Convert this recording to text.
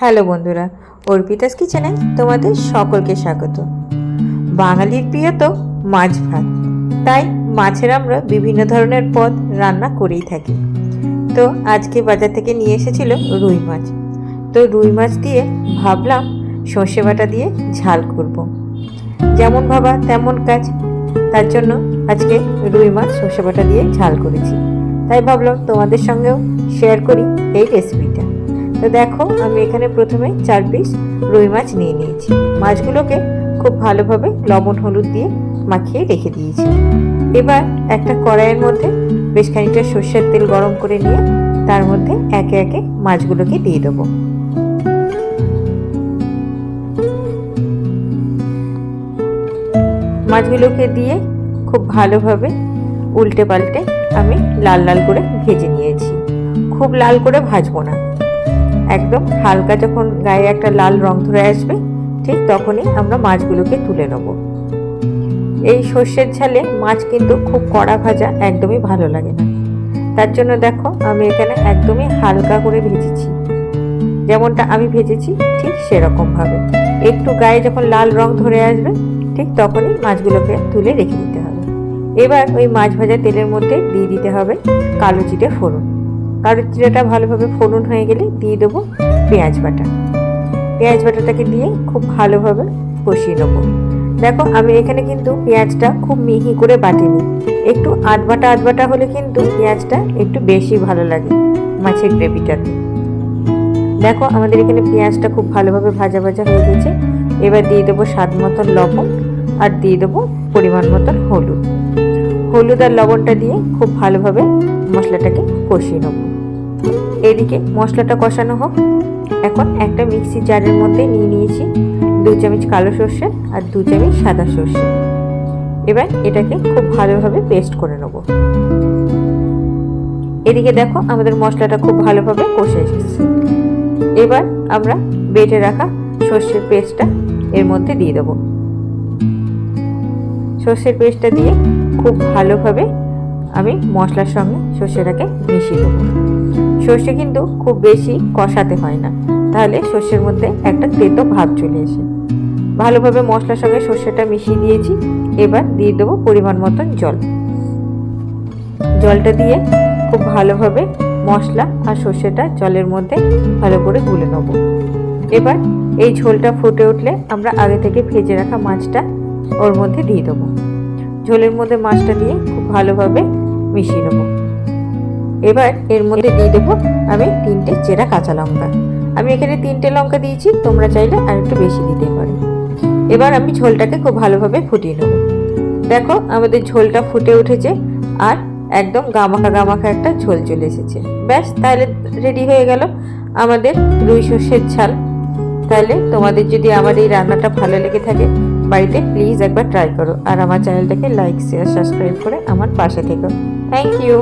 Hello বন্ধুরা, অর্পিতাস কিচেনে তোমাদের সকলকে স্বাগত। বাঙালির প্রিয় তো মাছ ভাত। তাই মাছের আমরা বিভিন্ন ধরনের পদ রান্না করেই থাকি। তো আজকে বাজার থেকে নিয়ে এসেছিল রুই মাছ। তো রুই মাছ দিয়ে ভাবলাম সর্ষে বাটা দিয়ে ঝাল করব। যেমন ভাবা তেমন কাজ। তার জন্য আজকে রুই মাছ সর্ষে বাটা দিয়ে ঝাল করেছি। তাই ভাবলাম তোমাদের সঙ্গেও শেয়ার করি এই রেসিপিটা তো দেখো, আমি এখানে প্রথমে চার পিস রুই মাছ নিয়ে নিয়েছি। মাছগুলোকে খুব ভালোভাবে লবণ হলুদ দিয়ে মাখিয়ে রেখে দিয়েছি। এবার একটা কড়াইয়ের মধ্যে বেশ খানিকটা সর্ষের তেল গরম করে নিয়ে তার মধ্যে একে একে মাছগুলোকে দিয়ে দেবো। মাছগুলোকে দিয়ে খুব ভালোভাবে উল্টে পাল্টে আমি লাল লাল করে ভেজে নিয়েছি। খুব লাল করে ভাজবো না। একদম হালকা যখন গায়ে একটা লাল রং ধরে আসবে, ঠিক তখনই আমরা মাছগুলোকে তুলে নেব। এই সর্ষের ঝালে মাছ কিন্তু খুব কড়া ভাজা, একদমই ভালো লাগে না। তার জন্য দেখো, আমি এখানে একদমই হালকা করে ভেজেছি। যেমনটা আমি ভেজেছি, ঠিক সেরকমভাবে। একটু গায়ে যখন লাল রং ধরে আসবে, ঠিক তখনই মাছগুলোকে তুলে রেখে দিতে হবে। এবার ওই মাছ ভাজা তেলের মধ্যে দিয়ে দিতে হবে কালো জিরে ফোড়ন। কালো জিরেটা ভালোভাবে ফোড়ন হয়ে গেলে দিয়ে দেবো পেঁয়াজ বাটা। পেঁয়াজ বাটাটাকে দিয়ে খুব ভালোভাবে কষিয়ে নেব। দেখো, আমি এখানে কিন্তু পেঁয়াজটা খুব মিহি করে বাটিনি। একটু আধবাটা আধবাটা হলে কিন্তু পেঁয়াজটা একটু বেশি ভালো লাগে মাছের গ্রেভিটাতে। দেখো, আমাদের এখানে পেঁয়াজটা খুব ভালোভাবে ভাজা ভাজা হয়ে গেছে। এবার দিয়ে দেবো স্বাদ মতন লবণ আর দিয়ে দেবো পরিমাণ মতন হলুদ। হলুদ আর লবণটা দিয়ে খুব ভালোভাবে মশলাটাকে কষিয়ে নেব। এদিকে মশলাটা কষানো হোক। এখন একটা মিক্সি জারের মধ্যে নিয়ে নিয়েছি দু চামচ কালো সর্ষে আর দু চামচ সাদা সর্ষে। এবার এটাকে খুব ভালোভাবে পেস্ট করে নেব। এদিকে দেখো আমাদের মশলাটা খুব ভালোভাবে কষে এসেছে। এবার আমরা বেটে রাখা সর্ষের পেস্টটা এর মধ্যে দিয়ে দেবো। সর্ষের পেস্টটা দিয়ে খুব ভালোভাবে আমি মশলার সঙ্গে সর্ষেটাকে মিশিয়ে দেবো। সর্ষে কিন্তু খুব বেশি কষাতে হয় না। তাহলে সর্ষের মধ্যে একটা তেতো ভাব চলে এসে ভালোভাবে মশলার সঙ্গে সর্ষেটা মিশিয়ে দিয়েছি। এবার দিয়ে দেবো পরিমাণ মতন জল। জলটা দিয়ে খুব ভালোভাবে মশলা আর সর্ষেটা জলের মধ্যে ভালো করে গুলে নেব। এবার এই ঝোলটা ফুটে উঠলে আমরা আগে থেকে ভেজে রাখা মাছটা ওর মধ্যে দিয়ে দেবো। ঝোলের মধ্যে মাছটা দিয়ে খুব ভালোভাবে মিশিয়ে নেব। এবার এর মধ্যে দিয়ে দেবো আমি তিনটে চেরা কাঁচা লঙ্কা। আমি এখানে তিনটে লঙ্কা দিয়েছি, তোমরা চাইলে আর একটু বেশি দিতে পারো। এবার আমি ঝোলটাকে খুব ভালোভাবে ফুটিয়ে নেব। দেখো, আমাদের ঝোলটা ফুটে উঠেছে আর একদম গামাখা গামাখা একটা ঝোল চলে এসেছে। ব্যাস, তাহলে রেডি হয়ে গেল আমাদের রুই সর্ষের ঝাল। তাহলে তোমাদের যদি আমার এই রান্নাটা ভালো লেগে থাকে বাড়িতে প্লিজ একবার ট্রাই করো। আর আমার চ্যানেলটাকে লাইক শেয়ার সাবস্ক্রাইব করে আমার পাশে থেকো। Thank you